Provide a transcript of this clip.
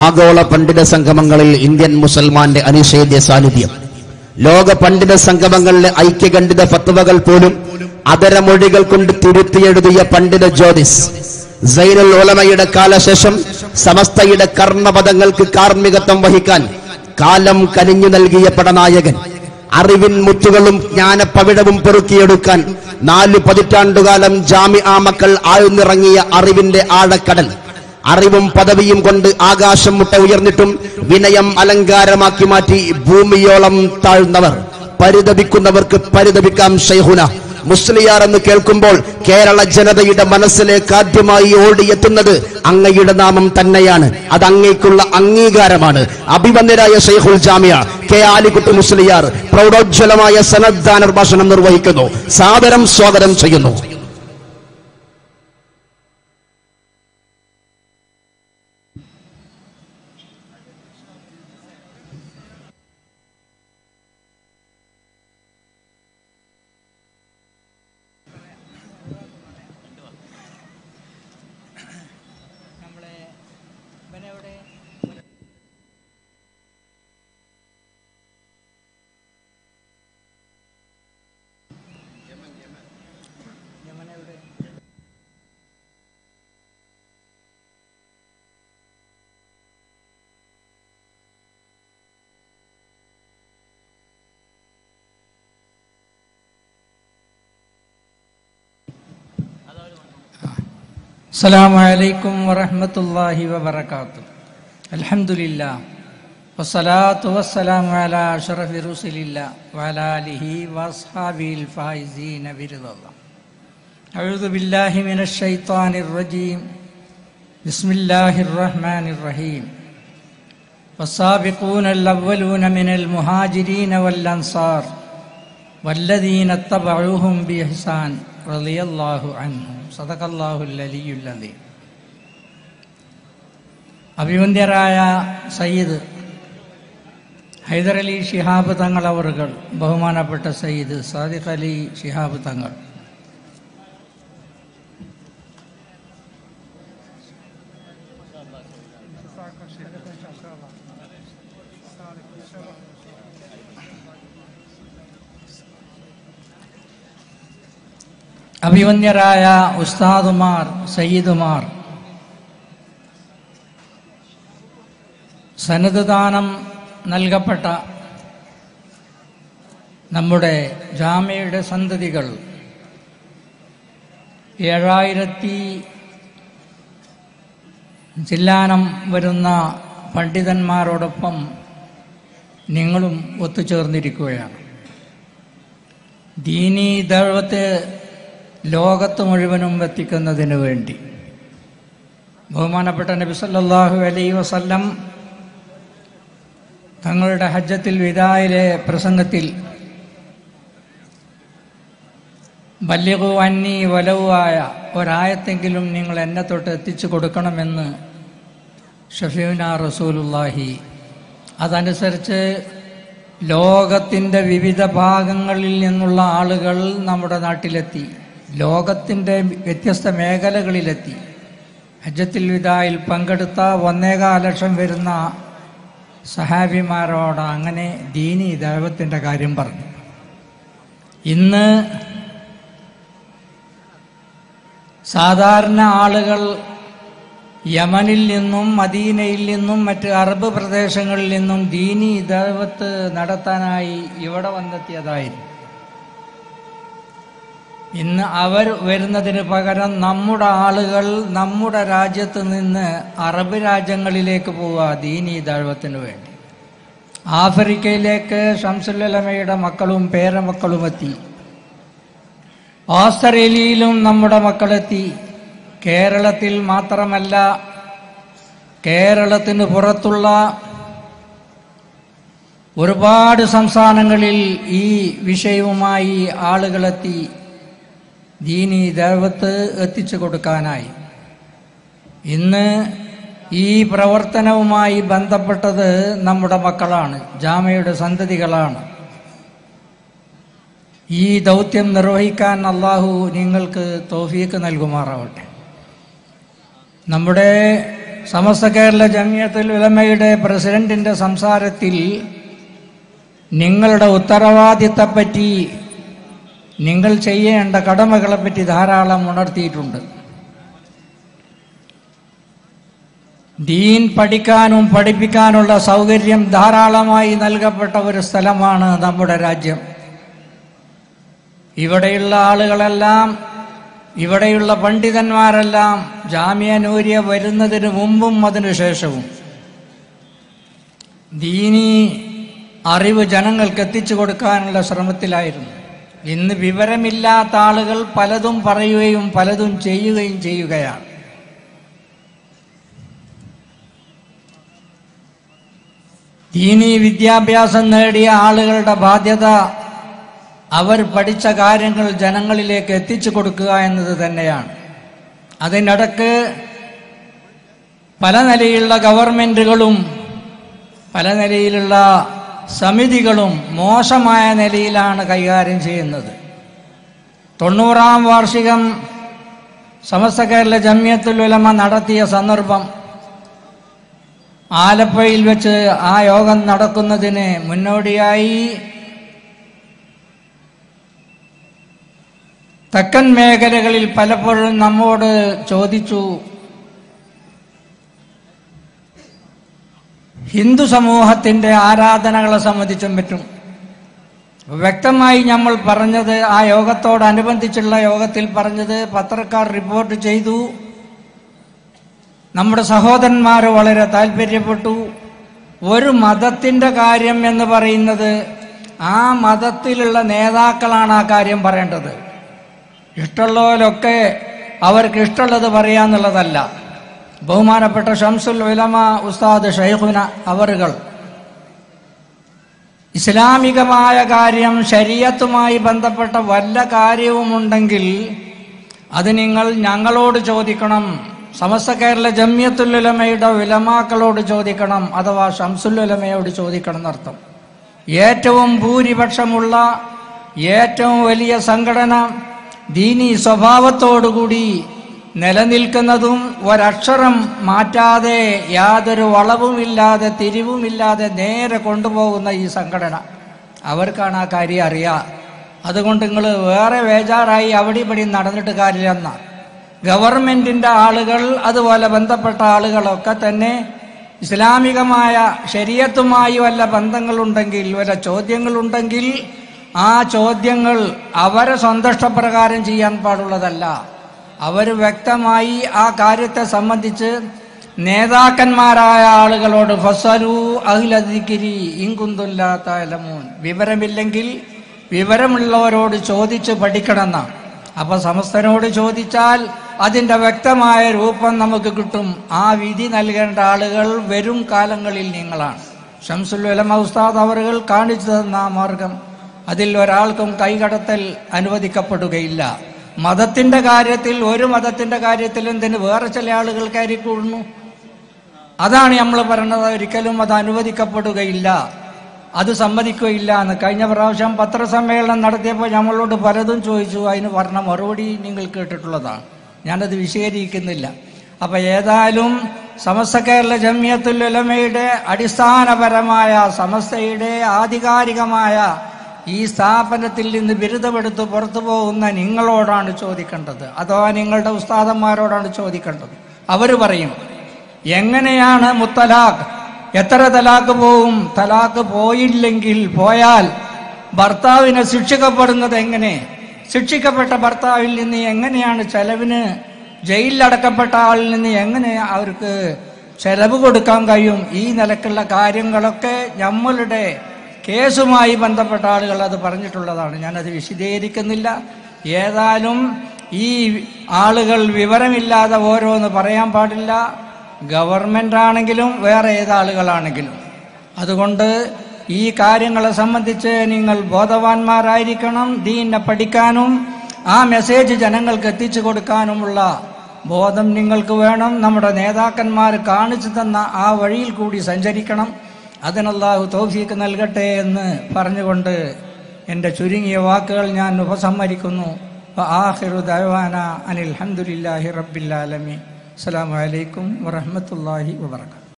ആഗോള പണ്ഡിത സംഗമങ്ങളിൽ ഇന്ത്യൻ മുസൽമാന്റെ അനിഷേധ്യ സാന്നിധ്യം. ലോക പണ്ഡിത സംഗമങ്ങളിലെ ഐക്യഖണ്ഡിത ഫത്വകൾ പോലും അതരമൊഴികൾ കൊണ്ട് തിരുത്തിയെഴുതിയ പണ്ഡിത ജ്യോതിസ്. സൈനുൽ ഓലമയുടെ കാലശേഷം സമസ്തയുടെ കർമ്മപദങ്ങൾക്ക് കാർമ്മികത്വം വഹിക്കാൻ കാലം കനിഞ്ഞു നൽകിയ പടനായകൻ. അറിവിൻ മുത്തുകളും ജ്ഞാനപ്പവിടവും പെറുക്കിയെടുക്കാൻ നാലു പതിറ്റാണ്ടുകാലം ജാമി മക്കൾ ആഴ്ന്നിറങ്ങിയ അറിവിന്റെ ആഴക്കടൽ. അറിവും പദവിയും കൊണ്ട് ആകാശം മുട്ട ഉയർന്നിട്ടും വിനയം അലങ്കാരമാക്കി മാറ്റി ഭൂമിയോളം താഴ്ന്നവർ പരിതപിക്കുന്നവർക്ക് പരിതപിക്കാം ഷെയ്ഹുന മുസ്ലിയാർ എന്ന് കേൾക്കുമ്പോൾ കേരള ജനതയുടെ മനസ്സിലേക്ക് ആദ്യമായി ഓടിയെത്തുന്നത് അങ്ങയുടെ നാമം തന്നെയാണ്. അത് അങ്ങേക്കുള്ള അംഗീകാരമാണ്. അഭിമന്യരായ ഷെയ്ഖുൽ ജാമിയ കെ ആലിക്കുട്ടി മുസ്ലിയാർ പ്രൗഢോജ്വലമായ സനദ്ദാന ഭാഷണം നിർവഹിക്കുന്നു. സാദരം സ്വാഗതം ചെയ്യുന്നു. ഇവനെവിടെ السلام عليكم ورحمة الله وبركاته. الحمد لله والصلاة والسلام على أشرف رسل الله وعلى آله وأصحابه الفائزين برضا الله. أعوذ بالله من الشيطان الرجيم. بسم الله الرحمن الرحيم. والسابقون الأولون من المهاجرين والأنصار والذين اتبعوهم بإحسان. അഭിമന്യരായ സയ്യിദ് ഹൈദരലി ഷിഹാബ് തങ്ങൾ അവർകൾ ബഹുമാനപ്പെട്ട സയ്യിദ് സാദിഖ് അലി ഷിഹാബ് തങ്ങൾ. അഭിവന്യരായ ഉസ്താദുമാർ സയ്യിദുമാർ. സനത് ദാനം നൽകപ്പെട്ട നമ്മുടെ ജാമ്യയുടെ സന്തതികൾ ഏഴായിരത്തി ജില്ലാനം വരുന്ന പണ്ഡിതന്മാരോടൊപ്പം നിങ്ങളും ഒത്തുചേർന്നിരിക്കുകയാണ്. ദീനീ ദൈവത്തെ ലോകത്ത് മുഴുവനും എത്തിക്കുന്നതിന് വേണ്ടി. ബഹുമാനപ്പെട്ട നബി സല്ലാഹു അലൈ വസല്ലം തങ്ങളുടെ ഹജ്ജത്തിൽ വിദായിലെ പ്രസംഗത്തിൽ ബല്യകു അന്നി വലവുമായ ഒരായത്തെങ്കിലും നിങ്ങൾ എന്നെ തൊട്ട് എത്തിച്ചു കൊടുക്കണമെന്ന് ഷഫീന റസൂലുല്ലാഹി അതനുസരിച്ച് ലോകത്തിന്റെ വിവിധ ഭാഗങ്ങളിൽ നിന്നുള്ള ആളുകൾ നമ്മുടെ നാട്ടിലെത്തി. ലോകത്തിന്റെ വ്യത്യസ്ത മേഖലകളിലെത്തി. ഹജ്ജത്തിൽ വിദായിൽ പങ്കെടുത്ത ഒന്നേകാൽ ലക്ഷം വരുന്ന സഹാബിമാരോട് അങ്ങനെ ദീനി ദൈവത്തിന്റെ കാര്യം പറഞ്ഞു. ഇന്ന് സാധാരണ ആളുകൾ യമനിൽ നിന്നും മദീനയിൽ നിന്നും മറ്റ് അറബ് പ്രദേശങ്ങളിൽ നിന്നും ദീനി ദൈവത്ത് നടത്താനായി ഇവിടെ വന്നെത്തിയതായിരുന്നു. ഇന്ന് അവർ വരുന്നതിന് പകരം നമ്മുടെ ആളുകൾ നമ്മുടെ രാജ്യത്ത് നിന്ന് അറബ് രാജ്യങ്ങളിലേക്ക് പോവുക ദീനി ദൈവത്തിന് വേണ്ടി. ആഫ്രിക്കയിലേക്ക് ഷംസുല്ലമയുടെ മക്കളും പേരമക്കളും എത്തി. ഓസ്ട്രേലിയയിലും നമ്മുടെ മക്കളെത്തി കേരളത്തിൽ മാത്രമല്ല കേരളത്തിന് പുറത്തുള്ള ഒരുപാട് സംസ്ഥാനങ്ങളിൽ ഈ വിഷയവുമായി ആളുകളെത്തി ദീനി ദൈവത്ത് എത്തിച്ചു കൊടുക്കാനായി. ഇന്ന് ഈ പ്രവർത്തനവുമായി ബന്ധപ്പെട്ടത് നമ്മുടെ മക്കളാണ് ജാമയുടെ സന്തതികളാണ്. ഈ ദൗത്യം നിർവഹിക്കാൻ അള്ളാഹു നിങ്ങൾക്ക് തോഫീക്ക് നൽകുമാറാവട്ടെ. നമ്മുടെ സമസ്ത കേരള ജമിയത്തുൽ ഉലമയുടെ പ്രസിഡന്റിന്റെ സംസാരത്തിൽ നിങ്ങളുടെ ഉത്തരവാദിത്തപ്പറ്റി നിങ്ങൾ ചെയ്യേണ്ട കടമകളെപ്പറ്റി ധാരാളം ഉണർത്തിയിട്ടുണ്ട്. ദീൻ പഠിക്കാനും പഠിപ്പിക്കാനുള്ള സൗകര്യം ധാരാളമായി നൽകപ്പെട്ട ഒരു സ്ഥലമാണ് നമ്മുടെ രാജ്യം. ഇവിടെയുള്ള ആളുകളെല്ലാം ഇവിടെയുള്ള പണ്ഡിതന്മാരെല്ലാം ജാമ്യ നൂര്യ വരുന്നതിന് മുമ്പും അതിനുശേഷവും ദീനി അറിവ് ജനങ്ങൾക്ക് എത്തിച്ചു കൊടുക്കാനുള്ള ശ്രമത്തിലായിരുന്നു. ഇന്ന് വിവരമില്ലാത്ത ആളുകൾ പലതും പറയുകയും പലതും ചെയ്യുകയും ചെയ്യുകയാണ്. ദീനീ വിദ്യാഭ്യാസം നേടിയ ആളുകളുടെ ബാധ്യത അവർ പഠിച്ച കാര്യങ്ങൾ ജനങ്ങളിലേക്ക് എത്തിച്ചു കൊടുക്കുക എന്നത് തന്നെയാണ്. അതിനിടക്ക് പല നിലയിലുള്ള ഗവൺമെന്റുകളും പല നിലയിലുള്ള സമിതികളും മോശമായ നിലയിലാണ് കൈകാര്യം ചെയ്യുന്നത്. തൊണ്ണൂറാം വാർഷികം സമസ്ത കേരള ജമ്യത്തിൽ ഉലമ നടത്തിയ സന്ദർഭം ആലപ്പുഴയിൽ വെച്ച് ആ യോഗം നടക്കുന്നതിന് മുന്നോടിയായി തെക്കൻ മേഖലകളിൽ പലപ്പോഴും നമ്മോട് ചോദിച്ചു ഹിന്ദു സമൂഹത്തിന്റെ ആരാധനകളെ സംബന്ധിച്ചും പറ്റും. വ്യക്തമായി നമ്മൾ പറഞ്ഞത് ആ യോഗത്തോടനുബന്ധിച്ചുള്ള യോഗത്തിൽ പറഞ്ഞത് പത്രക്കാർ റിപ്പോർട്ട് ചെയ്തു. നമ്മുടെ സഹോദരന്മാർ വളരെ താല്പര്യപ്പെട്ടു. ഒരു മതത്തിന്റെ കാര്യം എന്ന് പറയുന്നത് ആ മതത്തിലുള്ള നേതാക്കളാണ് ആ കാര്യം പറയേണ്ടത്. ഇഷ്ടമുള്ളവരൊക്കെ അവർക്ക് ഇഷ്ടമുള്ളത് പറയാന്നുള്ളതല്ല. ബഹുമാനപ്പെട്ട ഷംസുൽ ഉലമ ഉസ്താദ് ഷൈഖുന അവറുകൾ ഇസ്ലാമികമായ കാര്യം ശരീരത്തുമായി ബന്ധപ്പെട്ട വല്ല കാര്യവുമുണ്ടെങ്കിൽ അത് നിങ്ങൾ ഞങ്ങളോട് ചോദിക്കണം. സമസ്ത കേരള ജമ്യത്തുല്ലുലമയുടെ ഉലമാക്കളോട് ചോദിക്കണം അഥവാ ഉലമയോട് ചോദിക്കണം എന്നർത്ഥം. ഏറ്റവും ഭൂരിപക്ഷമുള്ള ഏറ്റവും വലിയ സംഘടന ദീനി സ്വഭാവത്തോടുകൂടി നിലനിൽക്കുന്നതും ഒരക്ഷരം മാറ്റാതെ യാതൊരു വളവുമില്ലാതെ തിരിവുമില്ലാതെ നേരെ കൊണ്ടുപോകുന്ന ഈ സംഘടന. അവർക്കാണ് ആ കാര്യം അറിയാം. അതുകൊണ്ട് നിങ്ങൾ വേറെ വേജാറായി അവിടെ ഇവിടെ നടന്നിട്ട് കാര്യമില്ലെന്ന ഗവൺമെന്റിന്റെ ആളുകൾ അതുപോലെ ബന്ധപ്പെട്ട ആളുകളൊക്കെ തന്നെ ഇസ്ലാമികമായ ശരീരത്തുമായി വല്ല ബന്ധങ്ങളുണ്ടെങ്കിൽ വല്ല ചോദ്യങ്ങളുണ്ടെങ്കിൽ ആ ചോദ്യങ്ങൾ അവരെ സ്വന്തഷ്ടപ്രകാരം ചെയ്യാൻ പാടുള്ളതല്ല. അവർ വ്യക്തമായി ആ കാര്യത്തെ സംബന്ധിച്ച് നേതാക്കന്മാരായ ആളുകളോട് ഫസലു അഹിലദിക്കിരി ഇങ്കുന്തുല്ലാത്തലമൂൻ വിവരമില്ലെങ്കിൽ വിവരമുള്ളവരോട് ചോദിച്ച് പഠിക്കണമെന്നാണ് അപ്പൊ സമസ്തനോട് ചോദിച്ചാൽ അതിന്റെ വ്യക്തമായ രൂപം നമുക്ക് കിട്ടും. ആ വിധി നൽകേണ്ട ആളുകൾ വരും കാലങ്ങളിൽ നിങ്ങളാണ്. ഷംസുൽ ഉലമ ഉസ്താദ് അവറുകൾ കാണിച്ചു തന്ന മാർഗം. അതിൽ ഒരാൾക്കും കൈകടത്തൽ അനുവദിക്കപ്പെടുകയില്ല. മതത്തിന്റെ കാര്യത്തിൽ ഒരു മതത്തിന്റെ കാര്യത്തിൽ തന്നെ വേറെ ചില ആളുകൾ കയറി കൂടുന്നു. അതാണ് നമ്മൾ പറയുന്നത് ഒരിക്കലും അത് അനുവദിക്കപ്പെടുകയില്ല. അത് സമ്മതിക്കുകയില്ല എന്ന്. കഴിഞ്ഞ പ്രാവശ്യം പത്രസമ്മേളനം നടത്തിയപ്പോൾ നമ്മളോട് പലതും ചോദിച്ചു. അതിന് പറഞ്ഞ മറുപടി നിങ്ങൾ കേട്ടിട്ടുള്ളതാണ്. ഞാനത് വിശദീകരിക്കുന്നില്ല. അപ്പൊ ഏതായാലും സമസ്ത കേരള ജമിയത്തുൽ ഉലമയുടെ അടിസ്ഥാനപരമായ സമസ്തയുടെ ആധികാരികമായ ഈ സ്ഥാപനത്തിൽ നിന്ന് ബിരുദമെടുത്ത് പുറത്തു പോകുന്ന നിങ്ങളോടാണ് ചോദിക്കേണ്ടത്. അഥവാ നിങ്ങളുടെ ഉസ്താദന്മാരോടാണ് ചോദിക്കേണ്ടത്. അവർ പറയും എങ്ങനെയാണ് മുത്തലാഖ്? എത്ര തലാക്ക് പോവും? തലാക്ക് പോയില്ലെങ്കിൽ പോയാൽ ഭർത്താവിനെ ശിക്ഷിക്കപ്പെടുന്നത് എങ്ങനെ? ശിക്ഷിക്കപ്പെട്ട ഭർത്താവിൽ നിന്ന് എങ്ങനെയാണ് ചെലവിന് ജയിലിലടക്കപ്പെട്ട ആളിൽ നിന്ന് എങ്ങനെ അവർക്ക് ചെലവ് കൊടുക്കാൻ കഴിയും? ഈ നിലക്കുള്ള കാര്യങ്ങളൊക്കെ നമ്മളുടെ കേസുമായി ബന്ധപ്പെട്ട ആളുകൾ അത് പറഞ്ഞിട്ടുള്ളതാണ്. ഞാനത് വിശദീകരിക്കുന്നില്ല. ഏതായാലും ഈ ആളുകൾ വിവരമില്ലാതെ ഓരോന്ന് പറയാൻ പാടില്ല. ഗവൺമെന്റ് ആണെങ്കിലും വേറെ ഏതാളുകളാണെങ്കിലും അതുകൊണ്ട് ഈ കാര്യങ്ങളെ സംബന്ധിച്ച് നിങ്ങൾ ബോധവാന്മാരായിരിക്കണം. ദീനെ പഠിക്കാനും ആ മെസ്സേജ് ജനങ്ങൾക്ക് എത്തിച്ചു കൊടുക്കാനുമുള്ള ബോധം നിങ്ങൾക്ക് വേണം. നമ്മുടെ നേതാക്കന്മാർ കാണിച്ചു തന്ന ആ വഴിയിൽ കൂടി സഞ്ചരിക്കണം. അതിനല്ലാഹു തൗഫീക്ക് നൽകട്ടെ എന്ന് പറഞ്ഞുകൊണ്ട് എന്റെ ചുരുങ്ങിയ വാക്കുകൾ ഞാൻ ഉപസംഹരിക്കുന്നു. ആഹിറു ദൈവാന അനിൽ ഹംദുലില്ലാഹി റബ്ബില്ലാലമി അസ്സലാമു അലൈക്കും വറഹ്മത്തുള്ളാഹി വബറകാതുഹു